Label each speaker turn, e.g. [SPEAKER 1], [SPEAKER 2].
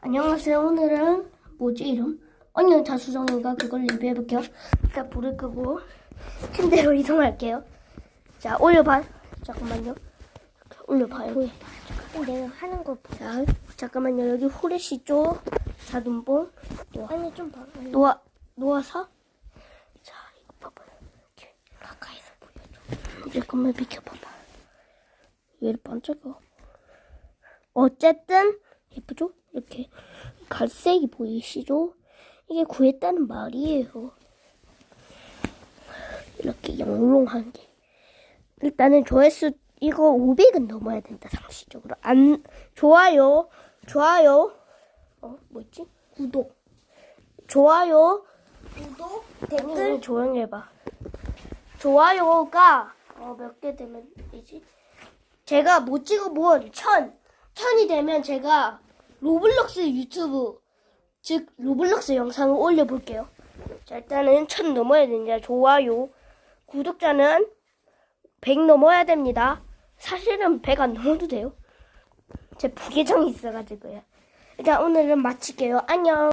[SPEAKER 1] 안녕하세요. 오늘은 뭐지 이름? onion 자수정인가 그걸 리뷰해볼게요. 일단 불을 끄고 침대로 이동할게요. 자 올려봐. 잠깐만요. 올려봐요.
[SPEAKER 2] 내가 하는 거 봐.
[SPEAKER 1] 자 잠깐만요. 여기 후레쉬 쪽 자둔봉
[SPEAKER 2] 아니 좀 봐. 아니,
[SPEAKER 1] 놓아 놓아서 자 이거 봐봐요. 이렇게 가까이서 보여줘. 잠깐만 비켜봐봐. 얘를 반짝여. 어쨌든 예쁘죠? 이렇게 갈색이 보이시죠? 이게 구했다는 말이에요. 이렇게 영롱한 게. 일단은 조회수 이거 500은 넘어야 된다 상시적으로. 안 좋아요, 좋아요. 어 뭐였지? 구독. 좋아요,
[SPEAKER 2] 구독, 댓글
[SPEAKER 1] 조용히 해봐. 좋아요가 어, 몇 개 되면 되지? 제가 못 찍어본 천 천이 되면 제가 로블록스 유튜브 즉 로블록스 영상을 올려볼게요. 자 일단은 천 넘어야 되냐 좋아요 구독자는 100 넘어야 됩니다. 사실은 100 안 넘어도 돼요. 제 부계정이 있어가지고요. 일단 오늘은 마칠게요. 안녕.